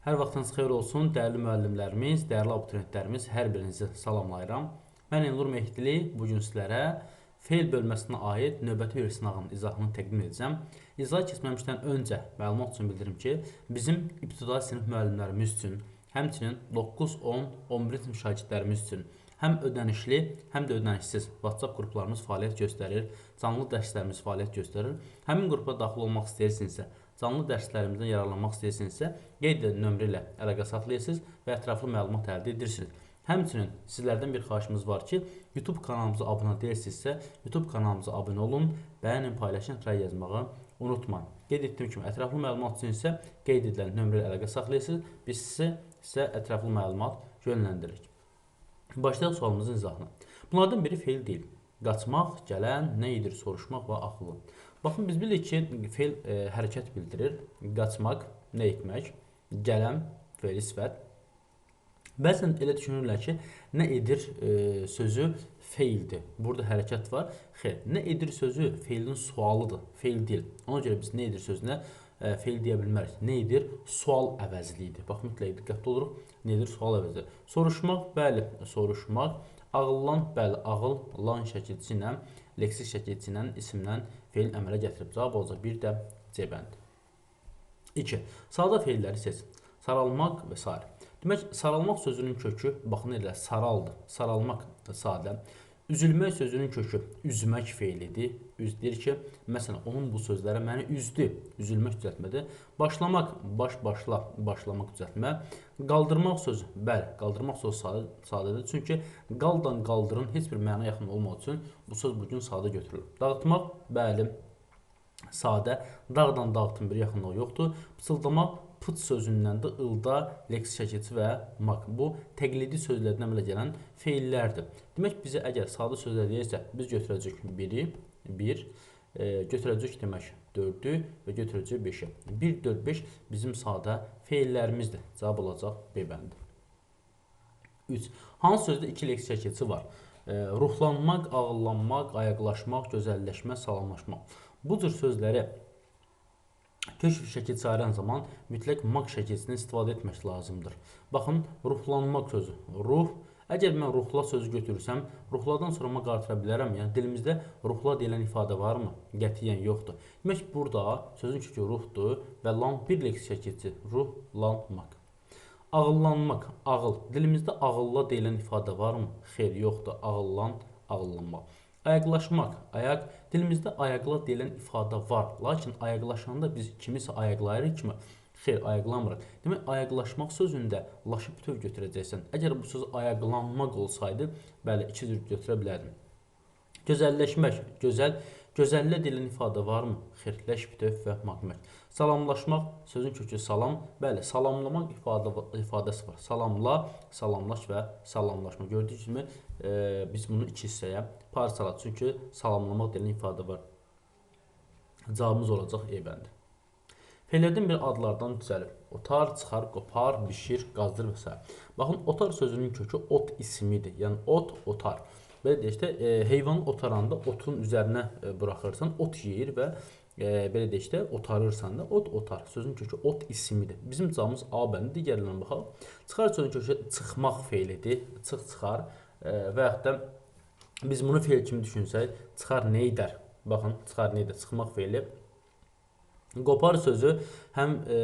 Hər vaxtınız xeyir olsun, dəyərli müəllimlərimiz, dəyərli abituriyentlərimiz, hər birinizi salamlayıram. Mən Elnur Mehdili bu gün sizlərə feil bölməsinə aid növbəti bir sınağın izahını təqdim edəcəm. İzaha keçməmişdən öncə məlumat üçün bildirim ki, bizim ibtidai sinif müəllimlərimiz üçün, həmçinin 9, 10, 11 sinif şagirdlərimiz üçün həm ödənişli, həm də ödənişsiz WhatsApp qruplarımız fəaliyyət göstərir, canlı dərslərimiz fəaliyyət göstərir. Həmin qrupa daxil olmaq istəyirsinizsə, canlı dərslərimizdən yararlanmaq istəyirsinizsə, qeyd edilən nömrə ilə əlaqə saxlayırsınız və ətraflı məlumat əldə edirsiniz. Həmçinin sizlərdən bir xahişimiz var ki, YouTube kanalımıza abunə deyilsinizsə, YouTube kanalımıza abunə olun, bəyənin, paylaşın, rəy yazmağı unutmayın. Qeyd etdiyim kimi ətraflı məlumat üçün isə qeyd edilən nömrə ilə əlaqə saxlayırsınız. Biz sizə, sizə ətraflı məlumat yönləndiririk. Başlayaq sualımızın izahına. Bunlardan biri feil deyil. Qaçmaq, gələn, nə edir, soruşmaq və axılı. Baxın biz bilirik ki, feil e, hərəkət bildirir. Qaçmaq, nə etmək, gələn, feili sifət. Bəzən elə düşünürlər ki, nə edir e, sözü feildir. Burada hərəkət var. Xeyr, nə edir sözü feilin sualıdır, feil deyil. Ona görə biz nə edir sözünə e, feil deyə bilmərik. Nə edir? Sual əvəzliyidir. Bax mütləq diqqətli oluruq. Nə edir? Sual əvəzli. Soruşmaq, bəli, soruşmaq. Ağıllan, bəli, ağıl lan şəkilçisi ilə, leksik şəkilçisi ilə, isimlə feil əmələ gətirib. Cavab olacaq bir də C bəndi. 2. Sadə feilləri seç. Saralmaq və s. Demək, saralmaq sözünün kökü baxın elə saraldır. Saralmaq sadə. Üzülmək sözünün kökü üzmək feilidir. Üz deyir ki, məsələn, onun bu sözləri məni üzdü. Üzülmək düzəltmədir. Başlamaq, baş başla, başlamaq düzəltmə. Qaldırmaq sözü, bəli, qaldırmaq sözü sadə, sadədir. Çünki qaldan qaldırın heç bir mənaya yaxın olmaq üçün bu söz bu gün sadə götürülür. Dağıtmaq, bəli, sadə. Dağdan dağıtın bir yaxınlığı yoxdur. Pıçıldamaq pıt sözündən də ilda, leks şəkilçi və maq. Bu təqlidi sözlərdən əmələ gələn feillərdir. Demək bizə əgər sadə sözlər deyirsə, biz götürəcəyik 1-i, 1, e, götürəcəyik demək 4-ü və götürəcəyik 5-i. 1 4 5 bizim sadə feillərimizdir. Cavab olacaq B bəndi. 3. Hansı sözdə 2 leks şəkilçi var? E, ruhlanmaq, ağıllanmaq, ayaqlaşmaq, gözəlləşmə, salamlaşmaq. Bu cür sözləri Keşf şəkil çağıran zaman mütləq maq şəkilsindən istifadə etmək lazımdır. Baxın, ruhlanmaq sözü. Ruh Əgər mən ruhla sözü götürürsəm, ruhladan sonra maq artıra bilərəm. Yəni dilimizdə ruhla deyilən ifadə varmı? Qətiyyən yoxdur. Demək burada sözün kökü ruhdur və lan bir leks şəkilçi. Ruhlanmaq. Ağıllanmaq, ağıl. Dilimizdə ağılla deyilən ifadə varmı? Xeyr, yoxdur. Ağıllan, ağıllanmaq. Ayaqlaşmaq, ayaq dilimizdə ayaqla deyilən ifadə var. Lakin ayaqlaşanda biz kimisə ayaqlayırıq kimi xeyr ayaqlamırıq. Demək ayaqlaşmaq sözündə laşıb bütöv götürəcəksən. Əgər bu söz ayaqlanmaq olsaydı, bəli, iki cür götürə bilərdim. Gözəlləşmək, gözəl Gözəllə deyilən ifadə varmı? Xeyirləş, bütöv və maqmək. Salamlaşmaq sözün kökü salam. Bəli, salamlamaq ifadə ifadəsi var. Salamla, salamlaş və salamlaşma. Gördüyünüz kimi e, biz bunu iki hissəyə parçaladıq. Çünki salamlamaq deyilən ifadə var. Cavabımız olacaq E bəndi. Feillərdən bir adlardan düzəlir. Otar, çıxar, qopar, bişir, qazdır və s. Baxın, otar sözünün kökü ot ismidir. Yəni ot, otar. Belə deyək də, e, heyvanı otaranda otun üzərinə e, buraxırsan, ot yeyir və e, belə deyək də, otarırsan da, ot otar. Sözün kökü ot ismidir. Bizim cavabımız A bəndi, digərlərinə baxaq. Çıxar sözün kökü çıxmaq feilidir. Çıx çıxar e, və yaxud da biz bunu feil kimi düşünsək, çıxar nə edər? Baxın, çıxar nə edər? Çıxmaq feili Qopar sözü həm e,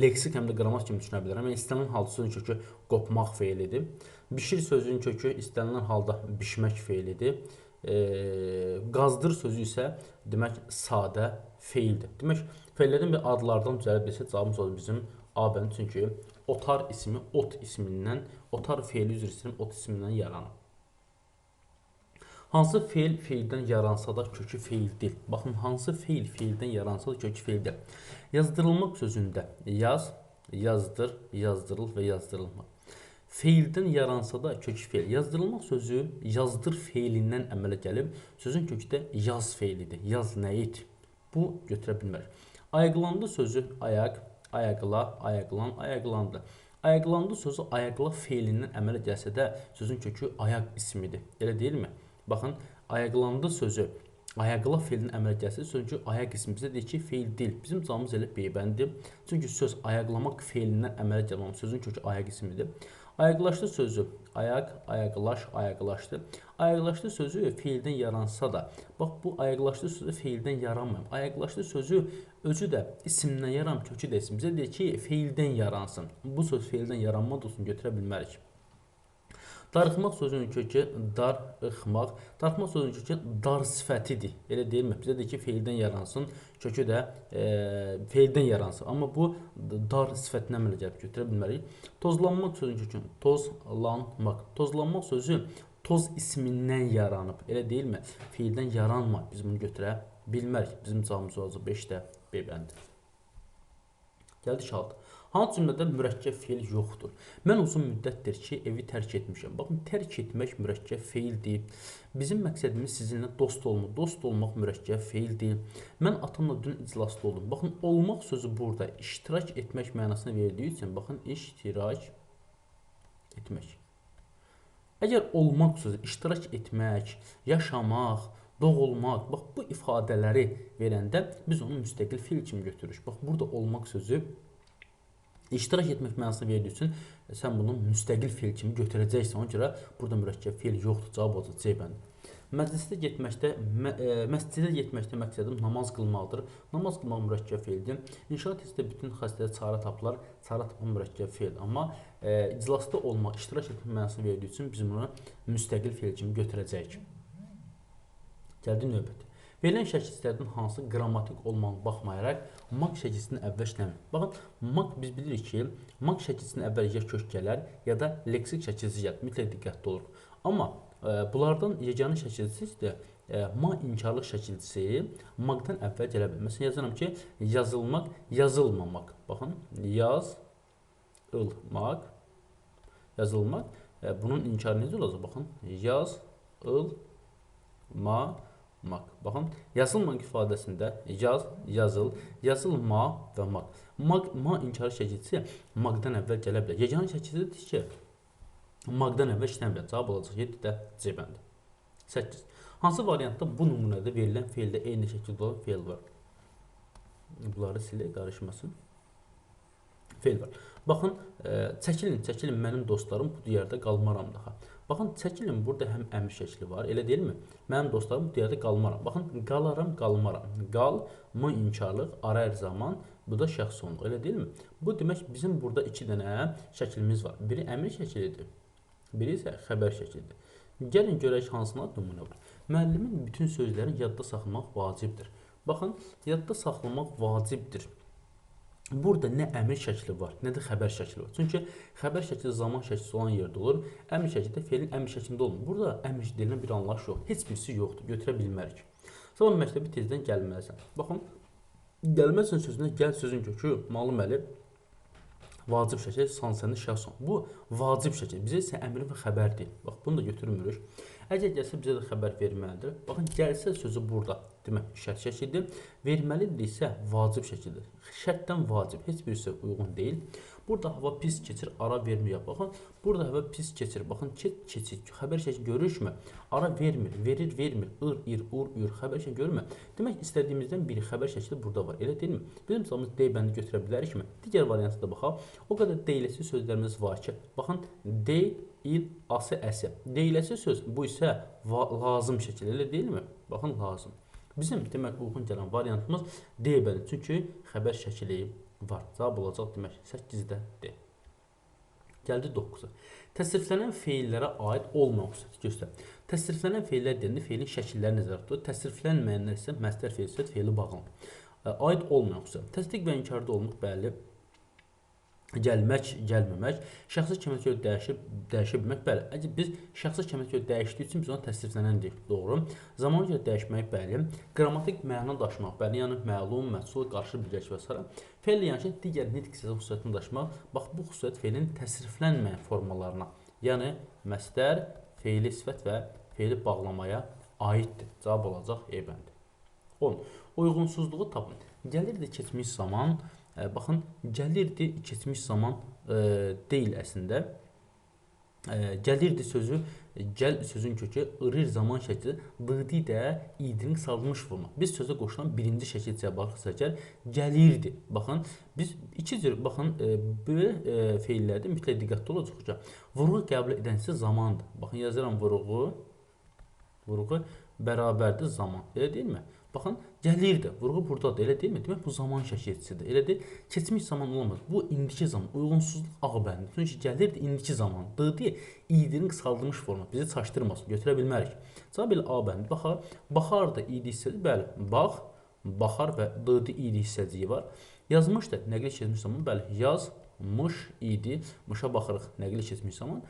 leksik, həm də qrammatik kimi düşünə bilərəm. Yəni istənilən halda sözün kökü qopmaq feilidir. Bişir sözünün kökü istənilən halda bişmək feilidir. E, qazdır sözü isə demək sadə feildir. Demək feillərin bir adlardan düzəlib bilsə cavabımız olur bizim A bənd. Çünki otar ismi ot ismindən, otar feili üzr istəyirəm, ot ismindən yaranır. Hansı feil feildən yaransa da kökü feildir. Baxın, hansı feil feildən yaransa da kökü feildir. Yazdırılmaq sözündə yaz, yazdır, yazdırıl və yazdırılmaq. Feildən yaransa da kökü feil. Yazdırılmaq sözü yazdır feilindən əmələ gəlib, sözün kökü də yaz feilidir. Yaz nə et? Bu götürə bilmərik. Ayaqlandı sözü ayaq, ayaqla, ayaqlan, ayaqlandı. Ayaqlandı sözü ayaqla feilindən əmələ gəlsə də sözün kökü ayaq ismidir. Elə deyilmi? Baxın, ayaqlandı sözü ayaqla feilin əmələ gəlsin. Çünki ayaq qismi bizə deyir ki, feil deyil. Bizim cavabımız elə beybəndir. Çünki söz ayaqlamaq feilindən əmələ gəlməm sözün kökü ayaq qismidir. Ayaqlaşdı sözü ayaq, ayaqlaş, ayaqlaşdı. Ayaqlaşdı sözü feildən yaransa da, bax bu ayaqlaşdı sözü feildən yaranmır. Ayaqlaşdı sözü özü də isimdən yaran, kökü də isim. Bizə deyir ki, feildən yaransın. Bu söz feildən yaranmadığı üçün götürə bilmərik. Darıxmaq sözünün kökü darıxmaq. Darıxmaq sözünün kökü dar sifətidir. Elə deyilmi? Bizə deyir ki, feildən yaransın, kökü də e, feildən yaransın. Amma bu dar sifətinə əmələ gəlib götürə bilmərik. Tozlanmaq sözünün kökü tozlanmaq. Tozlanmaq sözü toz ismindən yaranıb. Elə deyilmi? Feildən yaranma. Biz bunu götürə bilmərik. Bizim cavabımız olacaq 5-də B bəndi. Gəldik 6. Hansı cümlədə mürəkkəb feil yoxdur? Mən uzun müddətdir ki, evi tərk etmişəm. Baxın, tərk etmək mürəkkəb feildir. Bizim məqsədimiz sizinlə dost olmaq. Dost olmaq mürəkkəb feildir. Mən atamla dün iclasda oldum. Baxın, olmaq sözü burada iştirak etmək mənasını verdiyi üçün, baxın, iştirak etmək. Əgər olmaq sözü iştirak etmək, yaşamaq, doğulmaq, bax bu ifadələri verəndə biz onu müstəqil feil kimi götürürük. Bax burada olmaq sözü İştirak etmək mənasını verdiyi üçün e, sən bunu müstəqil feil kimi götürəcəksən. Ona görə burada mürəkkəb feil yoxdur. Cavab olacaq C bəndi. Məclisdə getməkdə, mə, e, məscidə getməkdə məqsədim namaz qılmaqdır. Namaz qılmaq mürəkkəb feildir. İnşaat testdə bütün xəstələr çarə tapılar. Çarə tapmaq mürəkkəb feil. Amma e, iclasda olmaq, iştirak etmək mənasını verdiyi üçün biz bunu müstəqil feil kimi götürəcəyik. Gəldi növbəti. Verilən şəkillərdən hansı qrammatik olmağına baxmayaraq maq şəkilsinin əvvəl işləmir. Baxın, maq biz bilirik ki, maq şəkilsinin əvvəl ya kök gələr, ya da leksik şəkilsi gəlir. Mütləq diqqətli oluruq. Amma e, bunlardan yeganə şəkilsi də e, ma inkarlıq şəkilçisi maqdan əvvəl gələ bilər. Məsələn yazıram ki, yazılmaq, yazılmamaq. Baxın, yaz ılmaq yazılmaq. E, bunun inkarı necə olacaq? Baxın, yaz ılmaq maq. Baxın, yazılmaq ifadəsində yaz, yazıl, yazılma və maq. Maq, ma inkarı şəkilçisi maqdan əvvəl gələ bilər. Yeganə şəkilçidir ki, maqdan əvvəl işləmir. Cavab olacaq 7 də C bəndi. 8. Hansı variantda bu nümunədə verilən feildə eyni şəkildə olan feil var? Bunları silək, qarışmasın. Feil var. Baxın, e, çəkilin, çəkilin mənim dostlarım bu diyarda qalmaram daha. Baxın, çəkilin, burada həm əmr şəkli var, elə deyilmi? Mənim dostlarım bu diyarda qalmaram. Baxın, qalaram, qalmaram. Qal, mı inkarlıq, ara hər zaman, bu da şəxs sonluq, elə deyilmi? Bu demək bizim burada iki dənə şəklimiz var. Biri əmr şəklidir, biri isə xəbər şəklidir. Gəlin görək hansına nümunə var. Müəllimin bütün sözlərini yadda saxlamaq vacibdir. Baxın, yadda saxlamaq vacibdir. Burada nə əmr şəkli var, nə də xəbər şəkli var. Çünki xəbər şəkli zaman şəklisi olan yerdə olur. Əmr şəkli də feilin əmr şəklində olmur. Burada əmr deyilən bir anlayış yox. Heç birisi yoxdur. Götürə bilmərik. Sonra məktəbi tezdən gəlməlisən. Baxın, gəlməlisən sözünə gəl sözün kökü malum əli vacib şəkil sansəni şəxson. Bu vacib şəkil. Bizə isə əmr və xəbər deyil. Bax, bunu da götürmürük. Əgər gəlsə bizə də xəbər verməlidir. Baxın, gəlsə sözü burada demək şərt şəkildir. Verməlidir isə vacib şəkildir. Şərtdən vacib, heç birisi uyğun deyil. Burada hava pis keçir, ara vermir. Baxın, burada hava pis keçir. Baxın, keç, keçir. Xəbər şəkli görürükmü? Ara vermir, verir, vermir. Ir, ir, ur, ür. Xəbər şəkli görürmü? Demək istədiyimizdən biri xəbər şəkli burada var. Elə deyilmi? Bizim sualımız D bəndi götürə bilərikmi? Digər variantı da baxaq. O qədər deyiləsi sözlərimiz var ki, baxın, D il, ası, əsi. Deyiləsi söz bu isə lazım şəkil, elə deyilmi? Baxın, lazım. Bizim demək uyğun gələn variantımız D bəli. Çünki xəbər şəkli var. Cavab olacaq demək 8-də D. Gəldi 9-a. Təsriflənən feillərə aid olmayan xüsusiyyət göstər. Təsriflənən feillər deyiləndə feilin şəkilləri nəzərdə tutulur. Təsriflənməyənlər isə məstər feil, söz feili bağlanır. Aid olmayan xüsusiyyət. Təsdiq və inkarda olmaq bəli gəlmək, gəlməmək, şəxsi kəməsə görə dəyişib, dəyişə bilmək. Bəli, biz şəxsi kəməsə görə dəyişdiyi üçün biz ona təsdiqlənən deyirik. Doğru. Zamana görə dəyişmək bəli, qrammatik məna daşımaq, bəli, yəni məlum, məhsul, qarşı birləşmə və s. Feil yəni ki, digər nitq xüsusiyyətini daşımaq. Bax bu xüsusiyyət feilin təsriflənməyən formalarına, yəni məsdər, feili sifət və feili bağlamaya aiddir. Cavab olacaq E bəndi. 10. Uyğunsuzluğu tapın. Gəlirdi keçmiş zaman Baxın, gəlirdi keçmiş zaman e, deyil əslində. Ə, gəlirdi sözü, gəl sözün kökü ırir zaman şəkli, dıdi də idinin qısaldılmış forma. Biz sözə qoşulan birinci şəkil cəbahırsa əgər gəlirdi. Baxın, biz iki cür baxın e, bu e, feillərdə mütləq diqqətli olacağıq ki, vurğu qəbul edənsə zamandır. Baxın yazıram vurğu, vurğu bərabərdir zaman. Elə deyilmi? Baxın, gəlirdi. Vurğu burdadır, elə deyilmi? Demək bu zaman şəkilçisidir. Elə deyil, keçmiş zaman olamaz. Bu indiki zaman, uyğunsuzluq ağ bəndi. Çünki gəlirdi indiki zaman. Dıdı idinin qısaldılmış forma. Bizi çaşdırmasın, götürə bilmərik. Cavab elə A bəndi. Baxar, baxar da idi hissəsi, bəli. Bax, baxar və dıdı idi hissəciyi var. Yazmışdı, nəqli keçmiş zaman, bəli, yazmış idi. Mışa baxırıq, nəqli keçmiş zaman.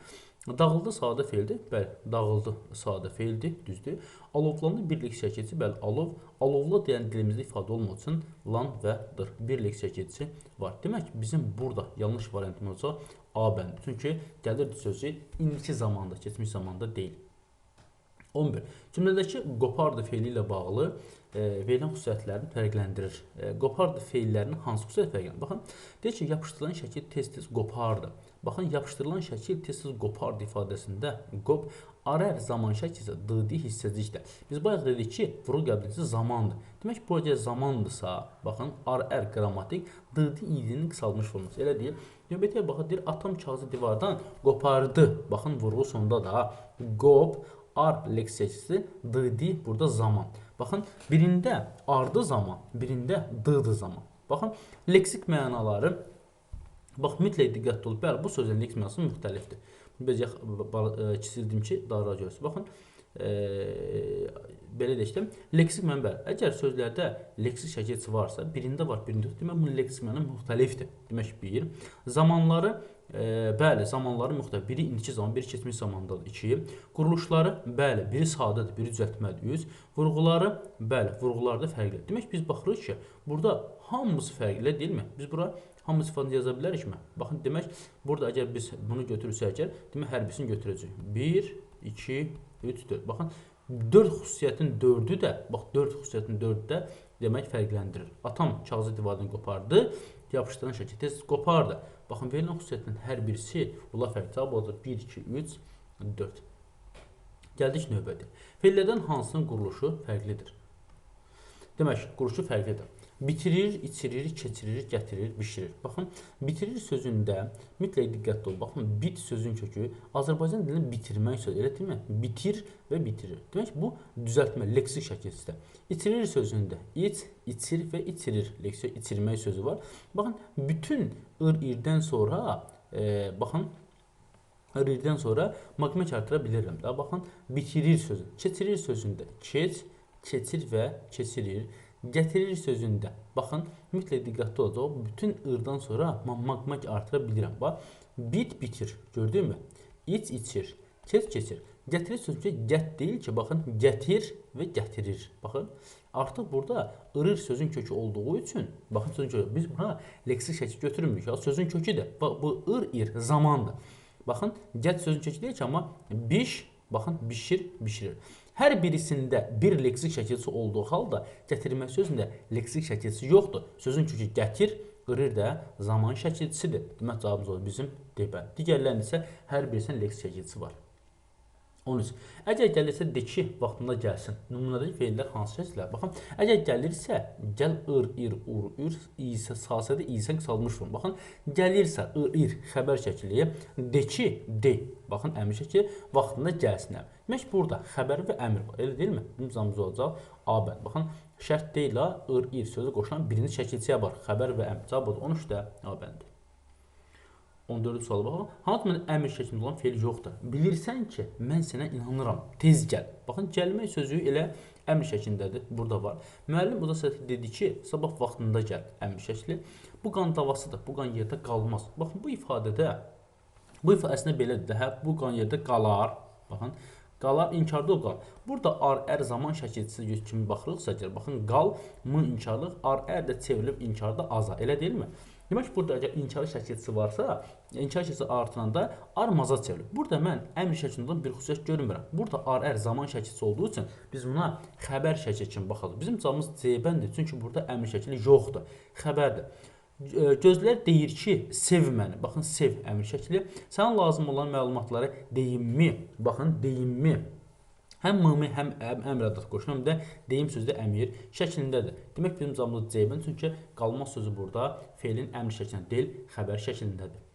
Dağıldı sadə feildir. Bəli, dağıldı sadə feildir, düzdür. Alovlandı birlik şəkilçisi, bəli, alov, alovla deyən dilimizdə ifadə olmaq üçün lan və dır birlik şəkilçisi var. Demək, bizim burada yanlış variantımız olacaq A bəndi. Çünki gəlirdi sözü indiki zamanda, keçmiş zamanda deyil. 11. Cümlədəki qopardı feili ilə bağlı verilən xüsusiyyətlərini fərqləndirir. E, qopardı feillərinin hansı xüsusiyyət fərqləndirir? Baxın, deyir ki, yapışdırılan şəkil tez-tez qopardı. Baxın, yapışdırılan şəkil tez-tez qopardı ifadəsində qop arər zaman şəkilsə dıdi hissəcikdir. Biz bayaq dedik ki, vurğu qəbulisi zamandır. Demək, bu əgər zamandırsa, baxın, arər qrammatik dıdi idinin qısalmış forması. Elə deyil. Növbətiyə baxın, deyir, atam kağızı divardan qopardı. Baxın, vurğu sonda da qop ar leksiyası dıdi burada zaman. Baxın, birində ardı zaman, birində dıdı zaman. Baxın, leksik mənaları bax mütləq diqqətli olun. Bəli, bu sözün leksik mənası müxtəlifdir. Biz kiçildim ki, daha rahat görürsünüz. Baxın, e, belə də, leksik məna bəli. Əgər sözlərdə leksik şəkilçisi varsa, birində var, birində yox, demək bunun leksik məna müxtəlifdir. Demək bir. Zamanları e, bəli, zamanları müxtəlif. Biri indiki zaman, biri keçmiş zamandadır. 2. Quruluşları bəli, biri sadədir, biri düzəltmədir. 3. Vurğuları bəli, vurğular da fərqlidir. Demək biz baxırıq ki, burada hamısı fərqli deyilmi? Biz bura hamı sifətini yaza bilərikmi? Baxın, demək burada əgər biz bunu götürürsək, əgər, demək hər birisini götürəcəyik. 1 2 3 4. Baxın, 4 xüsusiyyətin 4-ü də, bax 4 xüsusiyyətin 4-ü də demək fərqləndirir. Atam kağızı divardan qopardı, yapışdıran şəkil tez qopardı. Baxın, verilən xüsusiyyətin hər birisi bunlar fərqli cavab olacaq. 1 2 3 4. Gəldik növbəti. Feillərdən hansının quruluşu fərqlidir? Demək, quruluşu fərqlidir. Bitirir, içirir, keçirir, gətirir, bişirir. Baxın, bitirir sözündə mütləq diqqətli olun. Baxın, bit sözün kökü Azərbaycan dilində bitirmək sözü, elə deyilmi? Bitir və bitirir. Demək bu düzəltmə, leksik şəkildə. İçirir sözündə iç, içir və içirir. Leksiya içirmək sözü var. Baxın, bütün ır-irdən sonra e, baxın ır-irdən sonra maqmək artıra bilirəm də. Baxın, bitirir sözü. Keçirir sözündə keç, keçir və keçirir gətirir sözündə. Baxın, mütləq diqqətli olacaq. Bütün ırdan sonra maqmaq artıra bilirəm. Bax, bit bitir. Gördünmü? İç içir. Keç keçir. Gətirir sözündə gət deyil ki, baxın, gətir və gətirir. Baxın, artıq burada ırır sözün kökü olduğu üçün, baxın sözün kökü. Biz buna leksik şəkil götürmürük. Sözün köküdür. Bax, bu ır ir zamandır. Baxın, gət sözün kökü deyil ki, amma biş, baxın, bişir, bişirir. Hər birisində bir leksik şəkilçisi olduğu halda gətirmək sözündə leksik şəkilçisi yoxdur. Sözün kökü gətir, qırır da zaman şəkilçisidir. Demək cavabımız olur bizim D. Digərlərinin isə hər birisinin leksik şəkilçisi var. 13. Əgər gəlirsə de ki, vaxtında gəlsin. Nümunədəki feillər hansı şəkillər? Baxın, əgər gəlirsə, gəl, ır, ir, ur, ür, isə, sasədə isə qısalmış form. Baxın, gəlirsə, ır, ir, xəbər şəkli, de ki, de. Baxın, əmr şəkli vaxtında gəlsin. Demək, burada xəbər və əmr var, elə deyilmi? Cümləmiz olacaq A bənd. Baxın, şərt deyil, ır, ir sözü qoşulan birinci şəkilçiyə var. Xəbər və əmr. Cavab 13 də A bəndi. 14-cü suala baxaq. Hansı mən əmr şəklində olan feil yoxdur. Bilirsən ki, mən sənə inanıram. Tez gəl. Baxın, gəlmək sözü elə əmr şəklindədir. Burada var. Müəllim burada səhv dedi ki, sabah vaxtında gəl. Əmr şəkli. Bu qan davasıdır. Bu qan yerdə qalmaz. Baxın, bu ifadədə bu ifadə əslində belədir. Hə, bu qan yerdə qalar. Baxın, qalar inkarda qal. Burada ar ər zaman şəkilçisi kimi baxırıqsa, baxın, qal mı inkarlıq, ar ər də çevrilib inkarda aza. Elə deyilmi? Demək burada əgər inkar şəkilçisi varsa, inkar şəkilçisi artıranda ar maza çevrilir. Burada mən əmr şəklində bir xüsusiyyət görmürəm. Burada ar ər zaman şəkilçisi olduğu üçün biz buna xəbər şəkli kimi baxırıq. Bizim cavabımız C bəndir, çünki burada əmr şəkli yoxdur. Xəbərdir. gözlər deyir ki, sev məni. Baxın, sev əmr şəkli. Sənə lazım olan məlumatları deyimmi? Baxın, deyimmi? Həm mımi, həm əmr adat qoşulur, həm də deyim sözü əmir şəklindədir. Demək bizim cavabımız C-bin, çünki qalmaz sözü burada feilin əmr şəklində deyil, xəbər şəklindədir.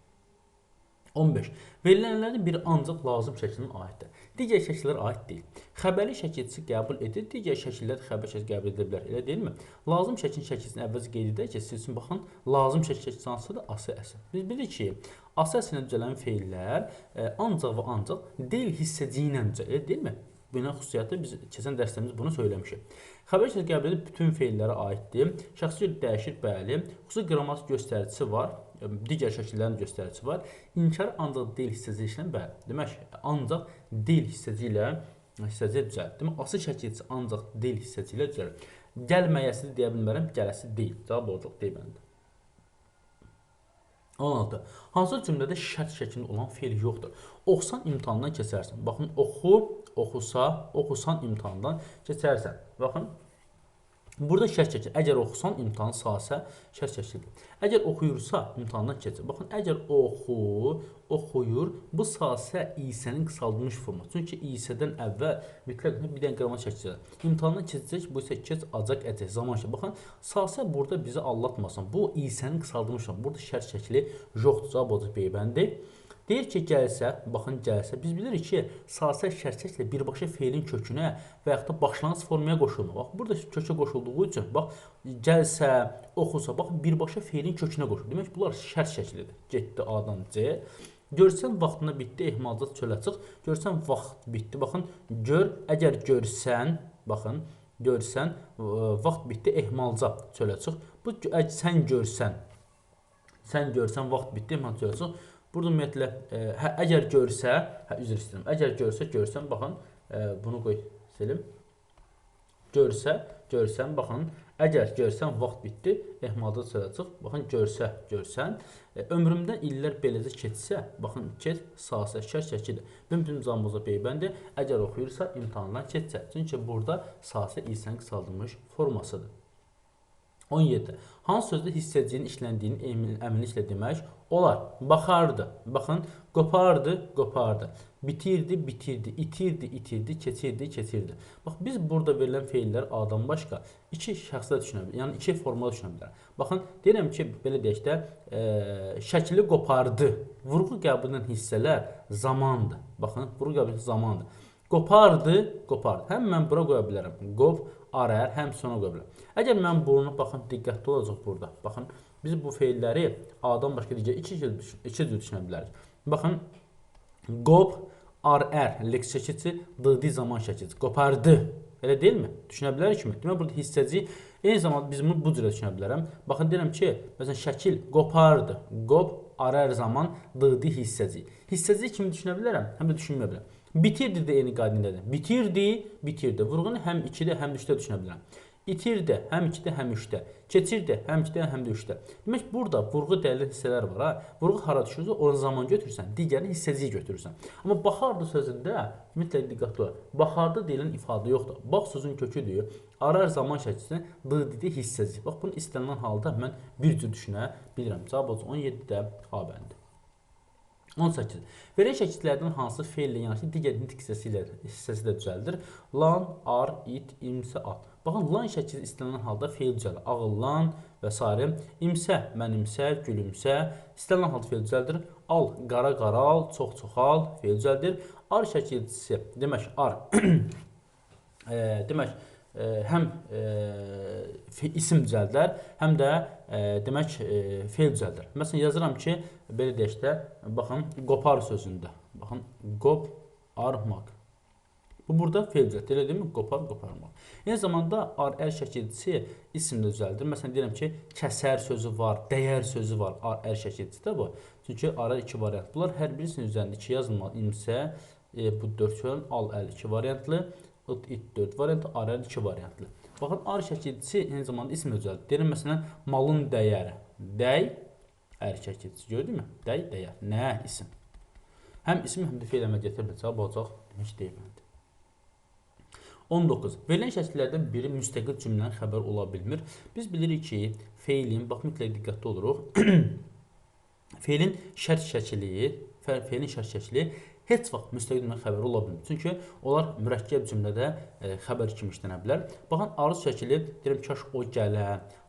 15. Verilənlərdən biri ancaq lazım şəklinə aiddir. Digər şəkillər aid deyil. Xəbəri şəkilçisi qəbul edir, digər şəkillər xəbər şəkli qəbul edə bilər. Elə deyilmi? Lazım şəklin şəkilçisini əvvəl qeyd edək ki, siz üçün baxın, lazım şəkil şəkilçisi hansıdır? Asıl əsl. Biz bilirik ki, asıl əslinə düzələn feillər e, ancaq və ancaq deyil hissəciyi ilə düzəlir, deyilmi? Buna xüsusiyyəti biz keçən dərslərimizdə bunu söyləmişik. Xəbər şəkli qəbul bütün feillərə aiddir. Şəxsi dəyişir, bəli. Xüsusi qrammatik göstəricisi var digər şəkillərin göstəricisi var. İnkar ancaq del hissəsi ilə bəli. Demək, ancaq del hissəsi ilə hissəsi düzəlir. Demək, asıl şəkilçisi ancaq del hissəsi ilə düzəlir. Gəlməyəsi deyə bilmərəm, gələsi deyil. Cavab olacaq deyilməlidir. 16. Hansı cümlədə şərt şəklində olan feil yoxdur? Oxusan imtahandan keçərsən. Baxın, oxu, oxusa, oxusan imtahandan keçərsən. Baxın, Burada şərt çəkir. Əgər oxusan imtahan sahəsə şərt çəkilir. Əgər oxuyursa imtahandan keçir. Baxın, əgər oxu, oxuyur, bu sahəsə isənin qısaldılmış forması. Çünki isədən əvvəl mütləq bir dənə qrammat çəkəcək. İmtahandan keçəcək, bu isə keç, acaq, əcək, zaman şey. Baxın, sahəsə burada bizi allatmasın. Bu isənin qısaldılmış forması. Burada şərt şəkli yoxdur. Cavab olacaq beybəndi. Deyir ki, gəlsə, baxın gəlsə, biz bilirik ki, sasə şərtçəklə birbaşa feilin kökünə və yaxud da başlanğıc formaya qoşulma. Bax, burada kökə qoşulduğu üçün, bax, gəlsə, oxusa, bax, birbaşa feilin kökünə qoşulur. Demək, bunlar şərt şəklidir. Getdi A-dan C. Görsən vaxtına bitdi, ehmalca çölə çıx. Görsən vaxt bitdi. Baxın, gör, əgər görsən, baxın, görsən, vaxt bitdi, ehmalca çölə çıx. Bu sən görsən, sən görsən vaxt bitdi, ehmalca çölə çıx. Burada ümumiyyətlə ə, e, hə, əgər görsə, hə üzr istəyirəm. Əgər görsə, görsən, baxın, ə, e, bunu qoy silim. Görsə, görsən, baxın, əgər görsən vaxt bitdi, ehmalda çıxacaq. Baxın, görsə, görsən, ə, e, ömrümdən illər beləcə keçsə, baxın, keç sahəsə şər şəkildir. Bizim bizim zamımıza beybəndi. Əgər oxuyursa, imtahandan keçsə. Çünki burada sahəsə ilsən qısaldılmış formasıdır. 17. Hansı sözdə hissəciyin işləndiyini əminliklə demək olar? Baxardı. Baxın, qopardı, qopardı. Bitirdi, bitirdi, itirdi, itirdi, keçirdi, keçirdi. Bax, biz burada verilən feillər A-dan başqa iki şəxsdə düşünə bilərik. Yəni iki formada düşünə bilərik. Baxın, deyirəm ki, belə deyək də, e, şəkli qopardı. Vurğu qəbul edən hissələr zamandır. Baxın, vurğu qəbul edən zamandır. Qopardı, qopardı. Həm mən bura qoya bilərəm. Qop, arər, həm sona qoya bilərəm. Əgər mən bunu baxın diqqətli olacaq burada. Baxın biz bu feilləri A-dan başqa digər iki cür iki cür düşünə bilərik. Baxın qop, arər, leks şəkilçi, dıdi zaman şəkilçi. Qopardı. Elə deyilmi? Düşünə bilərikmi? Demək burada hissəci eyni zamanda biz bunu bu cürə düşünə bilərəm. Baxın deyirəm ki, məsələn şəkil qopardı. Qop, arər zaman, dıdi hissəci. Hissəci kimi düşünə bilərəm, həm də düşünməyə bilərəm. Bitirdi də eyni qaydadadır. Bitirdi, bitirdi. Vurğunu həm 2-də, həm 3-də düşünə bilərəm. İtirdi, həm 2-də, həm 3-də. Keçirdi, həm 2-də, həm də 3-də. Demək burada vurğu dəlil hissələr var ha. Vurğu hara düşürsə, ora zaman götürürsən, digərini hissəciyi götürürsən. Amma baxardı sözündə mütləq diqqətli ol. Baxardı deyilən ifadə yoxdur. Bax sözün köküdür. Arar zaman şəkilçisi d dedi hissəci. Bax bunu istənilən halda mən bir cür düşünə bilirəm. Cavab olsun 17-də A bəndi. 18. Verən şəkillərdən hansı feillə yanaşı digər nitq hissəsi ilə hissəsi də düzəldir? Lan, ar, it, imsə, at. Baxın, lan şəkili istənilən halda feil düzəldir. Ağıllan və s. İmsə, mənimsə, gülümsə. İstənilən halda feil düzəldir. Al, qara qaral, çox çoxal, feil düzəldir. Ar şəkilçisi, demək, ar. e, demək, həm e, isim düzəldər, həm də e, demək e, feil düzəldir. Məsələn yazıram ki, belə deyək də, baxın, qopar sözündə. Baxın, qop armaq. Bu burada düzəldir. Elə deyilmi? Qopar, qoparmaq. Eyni zamanda ar əl şəkilçisi isimlə düzəldir. Məsələn deyirəm ki, kəsər sözü var, dəyər sözü var ar əl şəkilçisidə bu. Çünki ara iki variant. Bunlar hər birisinin üzərində iki yazılmalı. İmsə, e, bu dörd kölün al əl iki variantlı it, it 4 variantı, arər 2 variantlı. Baxın, ar şəkilçisi eyni zamanda ism özəldir. Deyirəm, məsələn, malın dəyəri. Dəy, ər şəkilçisi, gördünmü? Dəy, dəyər. Nə? İsim. Həm isim, həm də feil əməliyyatı biləcək, olacaq, demək deyilməlidir. 19. Verilən şəkillərdən biri müstəqil cümlənin xəbəri ola bilmir. Biz bilirik ki, feilin, bax mütləq diqqətli oluruq. feilin şərt şəkli, fe- feilin şərt şəkli heç vaxt müstəqil cümlənin xəbəri ola bilmir. Çünki onlar mürəkkəb cümlədə e, xəbər kimi işlənə bilər. Baxın, arız şəkli deyirəm kaş o gələ,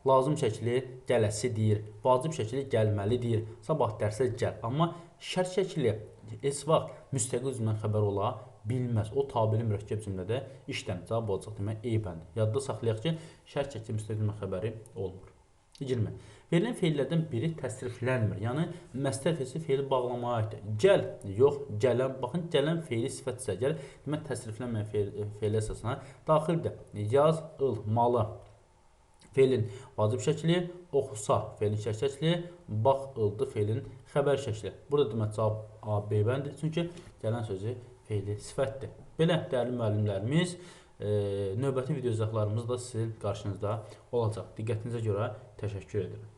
lazım şəkli gələsidir, vacib şəkli gəlməlidir, sabah dərsə gəl. Amma şərt şəkli heç vaxt müstəqil cümlənin xəbəri ola bilməz. O tabeli mürəkkəb cümlədə işlənir. Cavab olacaq demək eybəndi. Yadda saxlayaq ki, şərt müstəqil cümlə xəbəri olmur. 20. Verilən feillərdən biri təsriflənmir. Yəni məstər feili feili bağlamaya aiddir. Gəl, yox, gələn. Baxın, gələn feili sifətsə gəl. Demək təsriflənməyən feil, feil əsasına daxildir. Yaz, ıl, malı. Feilin vacib şəkli, oxusa feilin şəkli, bax, ıldı feilin xəbər şəkli. Burada demək cavab A, B bəndir. Çünki gələn sözü feili sifətdir. Belə dəyərli müəllimlərimiz, e, növbəti video izahlarımız da sizin qarşınızda olacaq. Diqqətinizə görə təşəkkür edirəm.